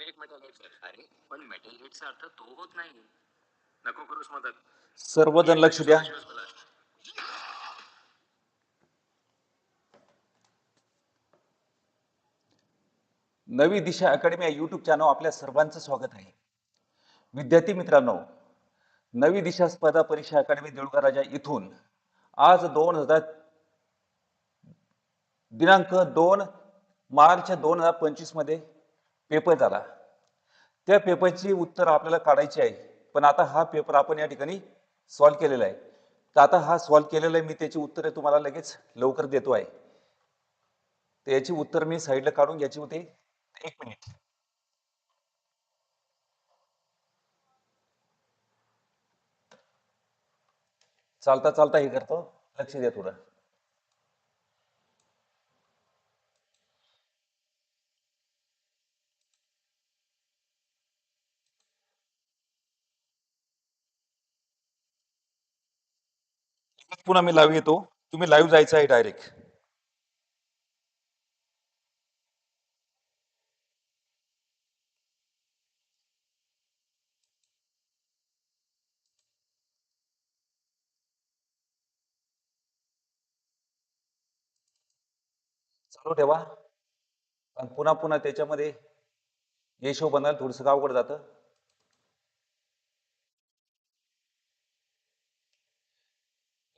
एक metal hit अरे पण मेटल हिटचा अर्थ तो होत नाही. नको करूस मदत. सर्वजण लक्ष द्या. नवी दिशा अकॅडमी या युट्यूब चॅनल आपल्या सर्वांचं स्वागत आहे. विद्यार्थी मित्रांनो नवी दिशा स्पर्धा परीक्षा अकॅडमी देऊळगाव राजा इथून आज दोन हजार दिनांक दोन मार्च दोन हजार पंचवीसमध्ये पेपर झाला. त्या पेपरची उत्तर आपल्याला काढायची आहे. पण आता हा पेपर आपण या ठिकाणी सॉल्व्ह केलेला आहे. तर आता हा सॉल्व्ह केलेला आहे मी त्याची उत्तरे तुम्हाला लगेच लवकर देतो आहे. तर याची उत्तर मी साईडला काढून घ्यायची होती. एक मिनिट. चालता चालता हे करतो. लक्ष द्या थोडं. पुन्हा मी लाईव्ह येतो तुम्ही लाईव्ह जायचं आहे डायरेक्ट चालू ठेवा. आणि पुन्हा पुन्हा त्याच्यामध्ये येशो बनायला थोडस अवघड जातं.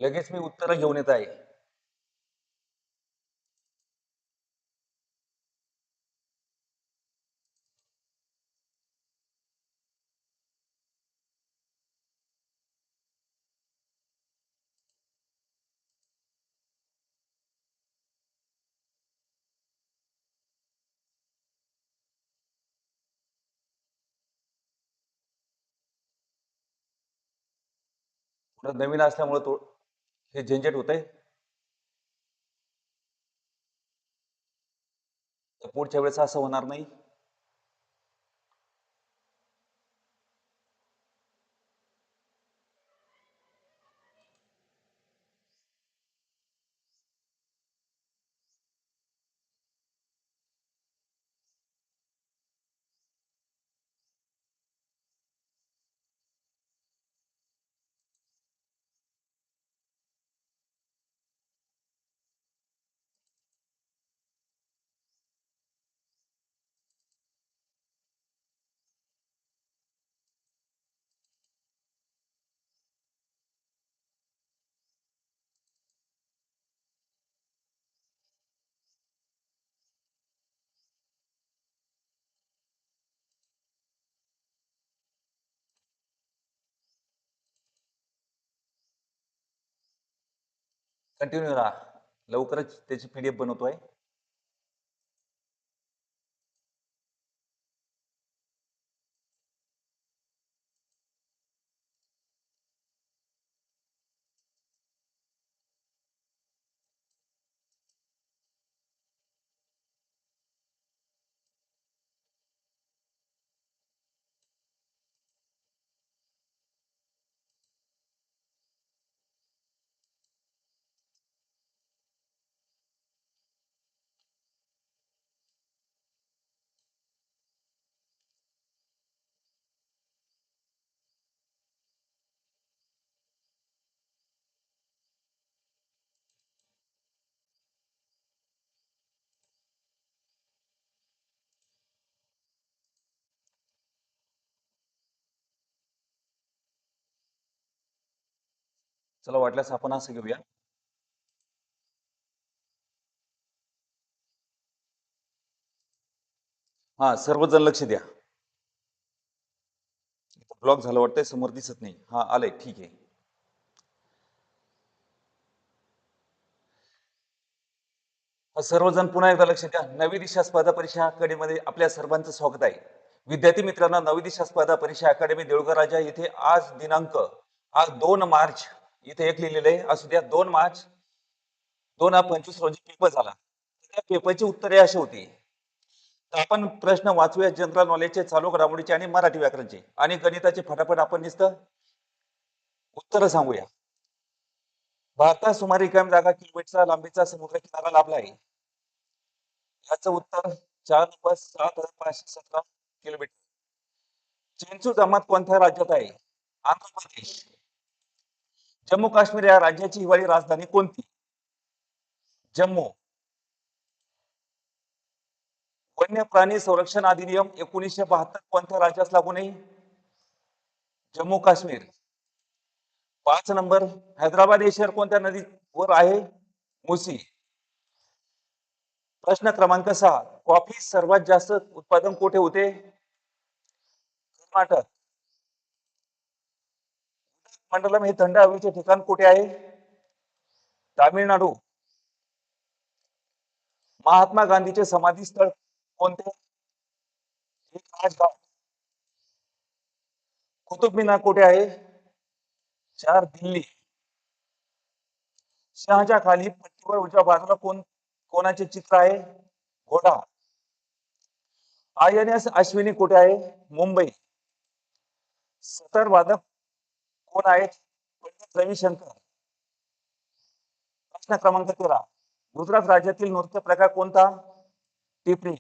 लगेच मी उत्तर घेऊन येत आहे. नवीन असल्यामुळे तो हे झंझट होत आहे पुढच्या वेळेस असं होणार नाही. कंटिन्यू राहा लवकरच त्याची पी डी एफ बनवतो आहे चला वाटल्यास आपण असं घेऊया. हा सर्वजण लक्ष द्या. ब्लॉक झालं वाटतंय समोर दिसत नाही. हा आलंय. ठीक आहे. सर्वजण पुन्हा एकदा लक्ष द्या. नवी दिशा स्पर्धा परीक्षा अकॅडमीमध्ये आपल्या सर्वांचं स्वागत आहे. विद्यार्थी मित्रांनो नवी दिशा स्पर्धा परीक्षा अकॅडमी देऊळगाव राजा येथे आज दिनांक आज दोन मार्च इथे एक लिहिलेलं आहे असू द्या दोन मार्च दोन हजार पंचवीस रोजी पेपर झाला. त्या पेपरची उत्तरे अशी होती. तर आपण प्रश्न वाचूया जनरल नॉलेजचे चालू घडामोडीचे आणि मराठी व्याकरणचे. आणि गणिताचे फटाफट आपण नुसतं उत्तर सांगूया. भारतात सुमारे रिकाम जागा किलोमीटरचा लांबीचा समुद्र किनारा लाभला आहे. याचं उत्तर चार नंबर सात हजार पाचशे सतरा किलोमीटर. चेंचू जमात कोणत्या राज्यात आहे? आंध्र प्रदेश. जम्मू काश्मीर या राज्याची हिवाळी राजधानी कोणती? जम्मू. वन्य प्राणी संरक्षण अधिनियम एकोणीसशे बहात्तर कोणत्या राज्यास लागू नाही जम्मू काश्मीर. पाच नंबर हैदराबाद हे शहर कोणत्या नदीवर आहे? मुसी प्रश्न क्रमांक सहा कॉफी सर्वात जास्त उत्पादन कुठे होते? कर्नाटक. मंडलम हे थंड हवेचे ठिकाण कुठे आहे? तामिळनाडू. महात्मा गांधीचे समाधी स्थळ कोणते कुतुब मिनार कुठे आहे? चार दिल्ली. शहाच्या खाली पट्टीवर उजव्या बाजूला कोण कोणाचे चित्र आहे? घोडा. आय एन एस अश्विनी कुठे आहे? मुंबई. सतर वादक कोण आहेत पंडित रविशंकर. प्रश्न क्रमांक तेरा. गुजरात राज्यातील नृत्य प्रकार कोणता? टिपणी.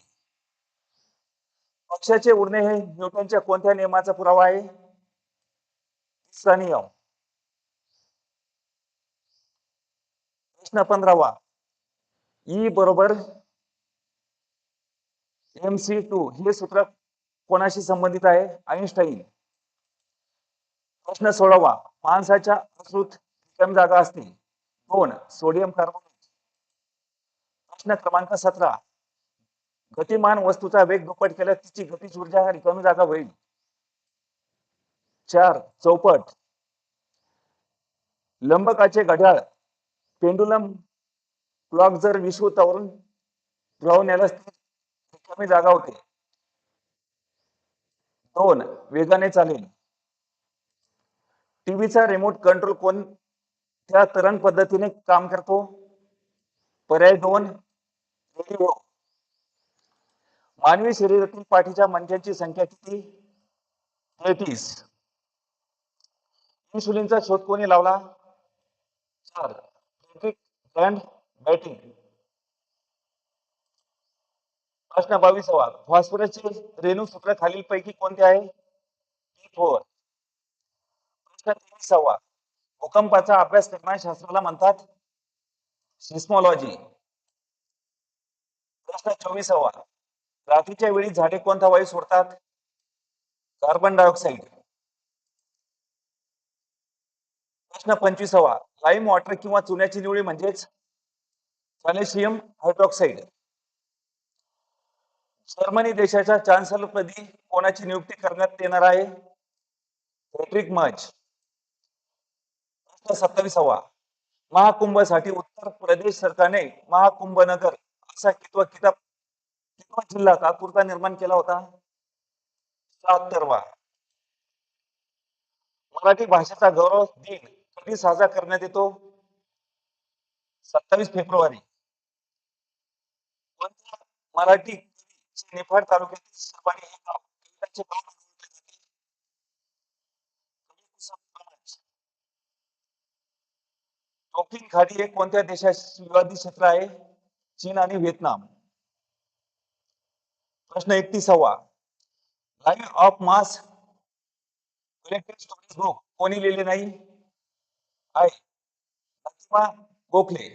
पक्षाचे उडणे हे न्यूटनच्या कोणत्या नियमाचा पुरावा आहे? तिसरा नियम. प्रश्न पंधरावा. ई बरोबर एम सी टू हे सूत्र कोणाशी संबंधित आहे? आईन्स्टाईन प्रश्न सोळावा माणसाच्या अकृत रिकामी जागा असते. दोन सोडियम कार्बोनेट. प्रश्न क्रमांक सतरा. गतिमान वस्तूचा वेग दुप्पट केल्यास तिची गतीज ऊर्जा रिकामी जागा होईल. चार चौपट. लंबकाचे घड्याळ. पेंडुलम क्लॉक जर विश्वतावरून फिरवून नेल्यास ती रिकामी जागा होते. दोन वेगाने चालेल. टीव्हीचा रिमोट कंट्रोल कोण त्या तरंग पद्धतीने काम करतो? पर्याय दोन रेडिओ मानवी शरीरातील पाठीच्या मणक्यांची संख्या किती? तेहतीस. इन्सुलिनचा शोध कोणी लावला? चार. फ्रेडरिक बॅटिंग प्रश्न बावीसावा. फॉस्फरसचे रेणू सूत्र खालील पैकी कोणते आहे? फोर प्रश्न भूकंपाचा अभ्यास करणाऱ्या शास्त्राला म्हणतात सिस्मॉलॉजी. प्रश्न चोवीसावा. रात्रीच्या वेळी झाडे कोणता वायू सोडतात? कार्बन डायऑक्साईड प्रश्न पंचवीसावा. लाईम वॉटर किंवा चुन्याची निवळी म्हणजेच कॅल्शियम हायड्रॉक्साईड जर्मनी देशाच्या चान्सलरपदी कोणाची नियुक्ती करण्यात येणार आहे? Frederick much सत्तावीसावा. महाकुंभसाठी उत्तर प्रदेश सरकारने महाकुंभ नगर असा कितवा किताब कितवा जिल्हा तात्पुरता निर्माण केला होता? शहात्तरवा. मराठी भाषेचा गौरव दिन कधी साजरा करण्यात येतो? सत्तावीस फेब्रुवारी. मराठी निफाड तालुक्यातील सरपाणी हे गाव कवितांचे गाव म्हणून ओळखले जाते कवी कुसुम कामत. टोकिन खाडी हे कोणत्या देशाशी विवादी क्षेत्र आहे? चीन आणि व्हिएतनाम. प्रश्न एकतीसावा. Line of mass collected stories book कोणी लिहिले नाही? आहे. गोखले.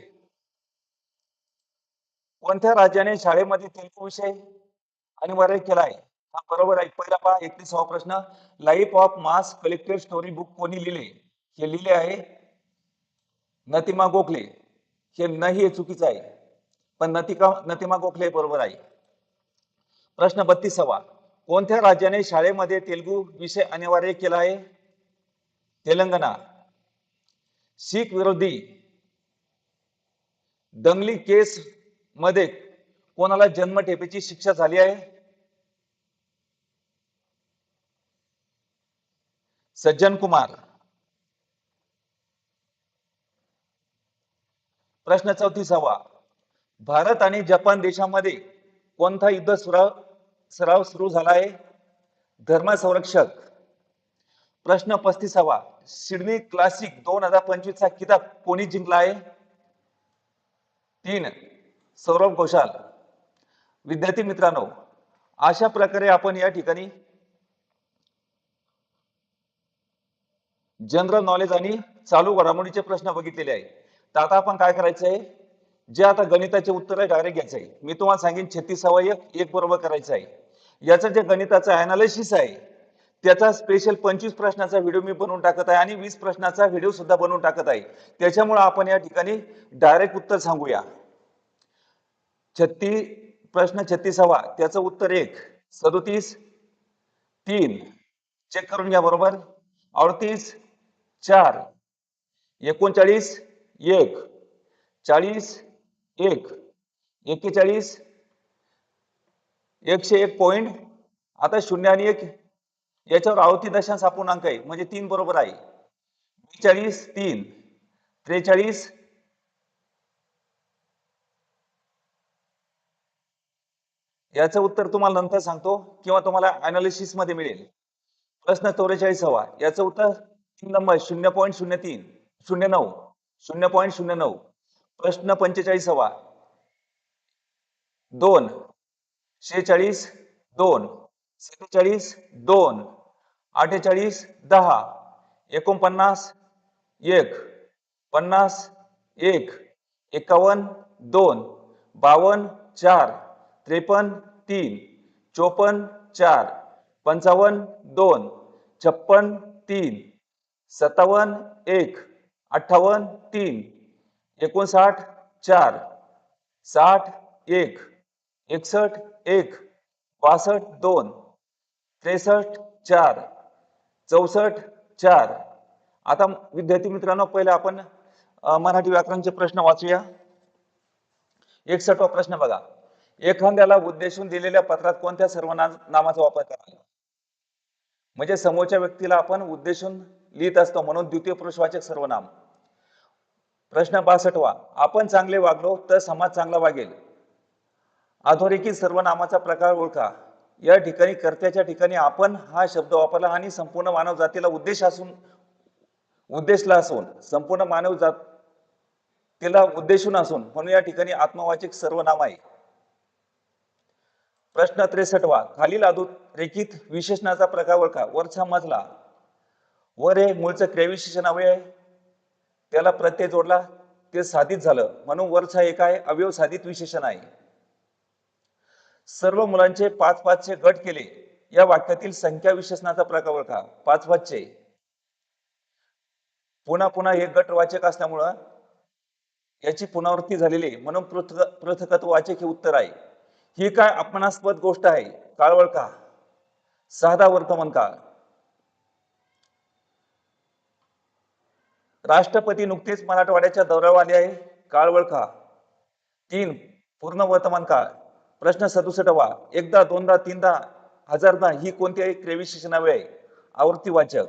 कोणत्या राज्याने शाळेमध्ये तेलुगू विषय अनिवार्य केलाय? हा बरोबर आहे. पहिला पहा एकतीसावा प्रश्न. Life of mass collected story book कोणी लिहिले? हे लिहिले आहे नतिमा गोखले हे नाही हे चुकीचं आहे. पण नतिका नतिमा गोखले बरोबर आहे. प्रश्न बत्तीसावा. कोणत्या राज्याने शाळेमध्ये तेलुगू विषय अनिवार्य केला आहे? तेलंगणा. शीख विरोधी दंगली केस मध्ये कोणाला जन्मठेपेची शिक्षा झाली आहे? सज्जन कुमार. प्रश्न चौतीसावा. भारत आणि जपान देशामध्ये कोणता युद्ध सराव सराव सुरू झाला आहे धर्म संरक्षक. प्रश्न पस्तीसावा. सिडनी क्लासिक दोन हजार पंचवीस चा किताब कोणी जिंकला आहे तीन. सौरभ घोषाल. विद्यार्थी मित्रांनो अशा प्रकारे आपण या ठिकाणी जनरल नॉलेज आणि चालू घडामोडीचे प्रश्न बघितलेले आहे तर आता आपण काय करायचं आहे जे आता गणिताचे उत्तर आहे डायरेक्ट घ्यायचं आहे मी तुम्हाला सांगेन छत्तीसावा एक एक बरोबर करायचं आहे याचं जे गणिताचं अनालिसिस आहे त्याचा स्पेशल पंचवीस प्रश्नाचा व्हिडिओ मी बनवून टाकत आहे आणि वीस प्रश्नाचा व्हिडिओ सुद्धा बनवून टाकत आहे. त्याच्यामुळे आपण या ठिकाणी डायरेक्ट उत्तर सांगूया. छत्तीस प्रश्न छत्तीसावा त्याचं उत्तर एक सदोतीस तीन चेक करून घ्या बरोबर. अडतीस चार एकोणचाळीस एक. चाळीस एक. एक्केचाळीस एकशे एक पॉईंट आता शून्य आणि एक. याच्यावर आवती दशांश अपूर्णांक आहे. म्हणजे तीन बरोबर आहे. बेचाळीस तीन. त्रेचाळीस. याचं उत्तर तुम्हाला नंतर सांगतो किंवा तुम्हाला अनालिसिसमध्ये मिळेल. प्रश्न चौवेचाळीस हवा याचं उत्तर तीन नंबर शून्य पॉईंट शून्य तीन. शून्य नऊ. शून्य पॉईंट शून्य नऊ. प्रश्न पंचेचाळीस हवा दोन. शेहेचाळीस दोन. सत्तेचाळीस दोन. अठ्ठेचाळीस दहा. एकोणपन्नास एक. पन्नास एक. एकावन्न दोन. बावन्न चार. त्रेपन्न तीन. चोपन्न चार. पंचावन्न दोन. छप्पन तीन. सत्तावन्न एक. अठ्ठावन्न तीन एकोणसाठ चार साठ एक एकसष्ट एक बासष्ट दोन त्रेसष्ट चार चौसष्ट चार. आता विद्यार्थी मित्रांनो पहिले आपण मराठी व्याकरणचे प्रश्न वाचूया. एकसठवा प्रश्न बघा. एखाद्याला उद्देशून दिलेल्या पत्रात कोणत्या सर्वनाम नामाचा वापर करावा? म्हणजे समोरच्या व्यक्तीला आपण उद्देशून लिहित असतो म्हणून द्वितीय पुरुषवाचक सर्वनाम. प्रश्न बासठवा आपण चांगले वागलो तर समाज चांगला वागेल. अधोरेखित सर्वनामाचा प्रकार ओळखा. या ठिकाणी कर्त्याच्या ठिकाणी आपण हा शब्द वापरला आणि संपूर्ण मानव जातीला उद्देश असून उद्देशला असून संपूर्ण मानव जात तिला उद्देशून असून म्हणून या ठिकाणी आत्मवाचक सर्वनाम आहे. प्रश्न त्रेसठवा खालील अधोरेखित विशेषणाचा प्रकार ओळखा. वर मजला वर हे मूळचं क्रियाविशेषण अवयव आहे. त्याला प्रत्यय जोडला ते साधित झालं. म्हणून वरचा एक आहे अवयव साधित विशेषण आहे. सर्व मुलांचे पाच पाचचे गट केले. या वाक्यातील संख्या विशेषणाचा प्रकार ओळखा. पाच पाचचे पुन्हा पुन्हा हे गट वाचक असल्यामुळं याची पुनरावृत्ती झालेली म्हणून पृथक पृथकत्व वाचक हे उत्तर आहे. ही काय अपमानास्पद गोष्ट आहे? काळ का? साधा वर्तमान काळ. राष्ट्रपती नुकतेच मराठवाड्याच्या दौऱ्यावर आले आहे काळवळखा तीन पूर्ण वर्तमान काळ. प्रश्न सदुसष्टवा एकदा दोनदा तीनदा हजारदा ही कोणत्याही क्रियाविशेषण नावे आहे? आवृत्ती वाचक.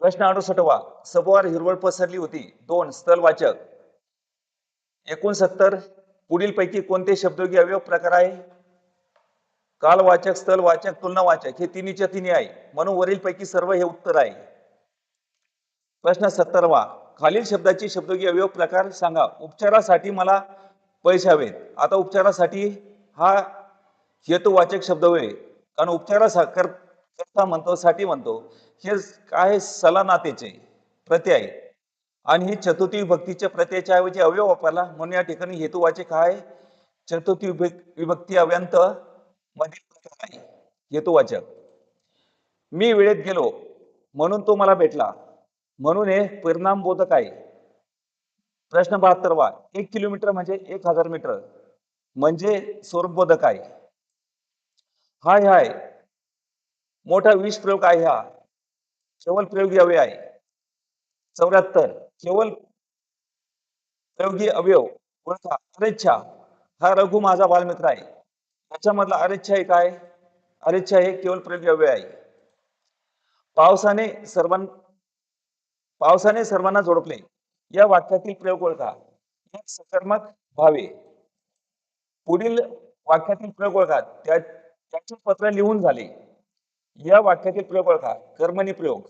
प्रश्न अडुसष्टवा सभोवार हिरवळ पसरली होती. दोन स्थलवाचक एकोणसत्तर पुढील पैकी कोणते शब्दयोगी अवयव प्रकार आहे? कालवाचक तुलना वाचक हे तिन्हीच्या तिन्ही आहे. म्हणून वरील पैकी सर्व हे उत्तर आहे. प्रश्न सत्तरवा. खालील शब्दाची शब्दयोगी अवयव प्रकार सांगा. उपचारासाठी मला पैसे हवेत. आता उपचारासाठी हा हेतुवाचक शब्द होय. कारण उपचारासा करता म्हणतो साठी म्हणतो. हे काय सलानातेचे प्रत्यय आहे. आणि हे चतुर्थी विभक्तीच्या प्रत्ययाच्या ऐवजी अवयव वापरला. म्हणून या ठिकाणी हेतुवाचक आहे. चतुर्थी विभक- विभक्ती अव्यंत मधील हेतुवाचक मी वेळेत गेलो म्हणून तो मला भेटला. म्हणून हे परिणामबोधक आहे. प्रश्न बहात्तरवा एक किलोमीटर म्हणजे एक हजार मीटर म्हणजे स्वरूपबोधक आहे. हाय हाय मोठा विष प्रयोग आहे हा. केवळ प्रयोगी अवयव आहे. चौऱ्याहत्तर केवळ प्रयोगी अवयव ओळखा अरेच्छा हा रघु माझा बालमित्र आहे. त्याच्यामधला अरेच्छा एक आहे. अरेच्छा हे केवळ प्रयोगी आहे. पावसाने सर्वां पावसाने सर्वांना झोडपले. या वाक्यातील प्रयोग ओळखा. सकारात्मक भावे. पुढील वाक्यातील प्रयोग ओळखा. त्या त्याचे पत्र लिहून झाले. या वाक्यातील प्रयोग ओळखा. कर्मणी प्रयोग.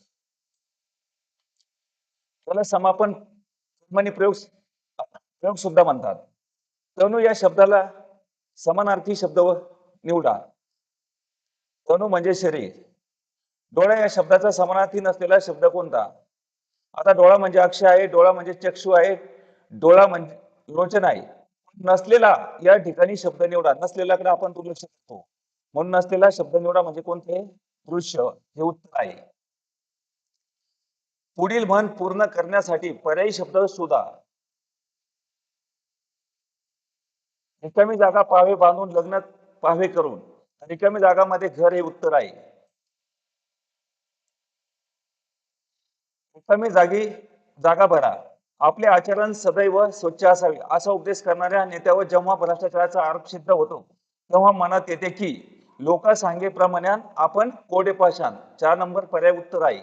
त्याला समापन कर्मणी प्रयोग प्रयोग सुद्धा म्हणतात. तनु या शब्दाला समानार्थी शब्द निवडा. तनु म्हणजे शरीर. डोळा या शब्दाचा समानार्थी नसलेला शब्द कोणता? आता डोळा म्हणजे अक्ष आहे डोळा म्हणजे चक्षु आहे डोळा म्हणजे लोचन आहे. नसलेला या ठिकाणी शब्द निवडा. नसलेल्याकडे आपण दुर्लक्ष करतो. म्हणून नसलेला शब्द निवडा म्हणजे कोणते? दृश्य. हे उत्तर आहे. पुढील म्हण पूर्ण करण्यासाठी पर्यायी शब्द शोधा रिकामी जागा पावे बांधून लग्न पावे करून. रिकामी जागामध्ये घर हे उत्तर आहे. रिकामी जागी जागा भरा. आपले आचरण सदैव स्वच्छ असावे असा उपदेश करणाऱ्या नेत्यावर जेव्हा भ्रष्टाचाराचा आरोप सिद्ध होतो तेव्हा मनात येते की लोक सांगेप्रमाणे आपण कोडे पाषाण. चार नंबर पर्याय उत्तर आहे.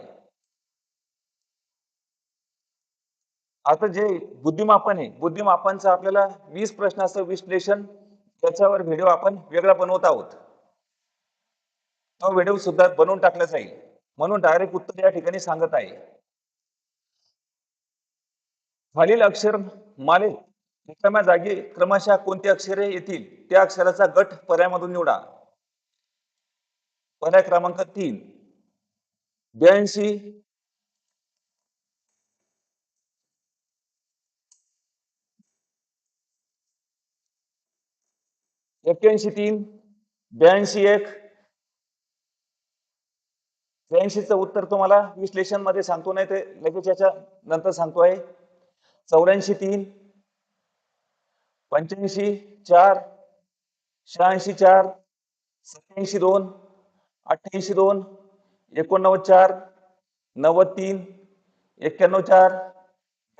आता जे बुद्धिमापन आहे बुद्धिमापनचं आपल्याला वीस प्रश्नाचं विश्लेषण त्याच्यावर व्हिडिओ आपण वेगळा बनवत आहोत. तो व्हिडिओ सुद्धा बनवून टाकला जाईल म्हणून डायरेक्ट उत्तर या ठिकाणी सांगत आहे. खालील अक्षर माले रिकाम्या जागी क्रमशः कोणती अक्षरे येतील त्या अक्षराचा गट पर्यायामधून निवडा. पर्याय क्रमांक तीन ब्याऐंशी एक्क्याऐंशी तीन ब्याऐंशी एक. ब्याऐंशीचं उत्तर तुम्हाला विश्लेषणमध्ये सांगतो नाही ते लगेच याच्या नंतर सांगतो आहे. चौऱ्याऐंशी तीन पंच्याऐंशी चार शहाऐंशी चार सत्याऐंशी दोन अठ्ठ्याऐंशी दोन एकोणनव्वद चार नव्वद तीन एक्क्याण्णव चार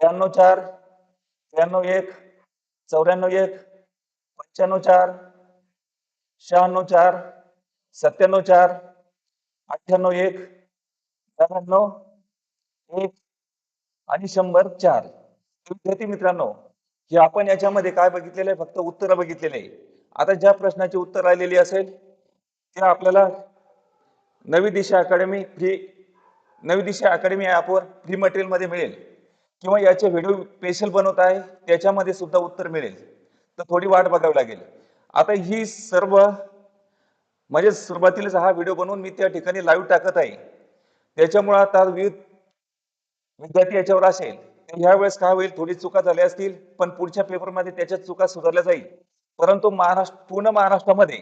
ब्याण्णव चार त्र्याण्णव एक चौऱ्याण्णव एक पंच्याण्णव चार शहाण्णव चार सत्त्याण्णव चार अठ्ठ्याण्णव एक त्र्याण्णव एक आणि शंभर चार. विद्यार्थी मित्रांनो हे आपण याच्यामध्ये काय बघितलेलं आहे? फक्त उत्तर बघितलेले आहे. आता ज्या प्रश्नाची उत्तर आलेली असेल ते आपल्याला नवी Disha academy free Navi Disha academy ॲपवर फ्री मटेरियलमध्ये मिळेल. किंवा याचे व्हिडिओ स्पेशल बनवत आहे त्याच्यामध्ये सुद्धा उत्तर मिळेल. तर थोडी वाट बघावी लागेल. आता ही सर्व म्हणजे सुरुवातीलाच हा व्हिडिओ बनवून मी त्या ठिकाणी लाईव्ह टाकत आहे. त्याच्यामुळे आता विविध विद्यार्थी याच्यावर असेल तर ह्या वेळेस काय होईल थोडी चुका झाल्या असतील पण पुढच्या पेपरमध्ये त्याच्या चुका सुधारल्या जाईल. परंतु महाराष्ट्र पूर्ण महाराष्ट्रामध्ये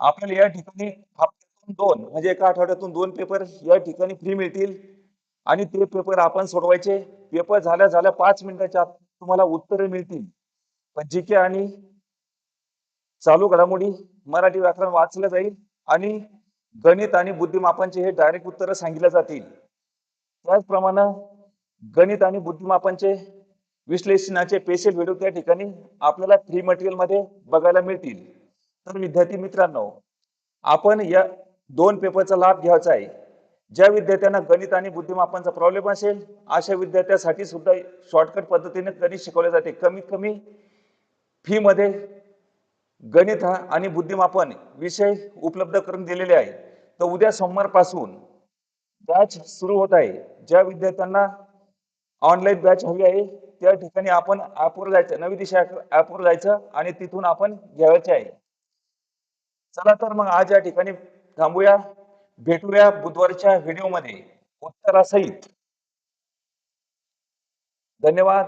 आपल्याला या ठिकाणी हप्त्यातून दोन म्हणजे एका आठवड्यातून दोन पेपर या ठिकाणी फ्री मिळतील. आणि ते पेपर आपण सोडवायचे. पेपर झाल्या झाल्या पाच मिनिटाच्या आत तुम्हाला उत्तरे मिळतील. पण जी के आणि चालू घडामोडी मराठी व्याकरण वाचलं जाईल आणि गणित आणि बुद्धिमापांचे हे डायरेक्ट उत्तर सांगितले जातील. त्याचप्रमाणे गणित आणि बुद्धिमापांचे विश्लेषणाचे स्पेशल व्हिडिओ त्या ठिकाणी आपल्याला फ्री मटेरियलमध्ये बघायला मिळतील. तर विद्यार्थी मित्रांनो आपण या दोन पेपरचा लाभ घ्यायचा आहे. ज्या विद्यार्थ्यांना गणित आणि बुद्धिमापांचा प्रॉब्लेम असेल अशा विद्यार्थ्यांसाठी सुद्धा शॉर्टकट पद्धतीने गणित शिकवले जाते. कमीत कमी फी मध्ये गणित हा आणि बुद्धिमापन विषय उपलब्ध करून दिलेले आहे. तर उद्या सोमवारपासून बॅच सुरू होत आहे. ज्या विद्यार्थ्यांना ऑनलाईन बॅच हवी आहे त्या ठिकाणी आपण ॲपवर जायचं नवी दिशा ॲपवर जायचं आणि तिथून आपण घ्यायचे आहे. चला तर मग आज या ठिकाणी थांबूया. भेटूया बुधवारच्या व्हिडिओमध्ये उत्तरासहित. धन्यवाद.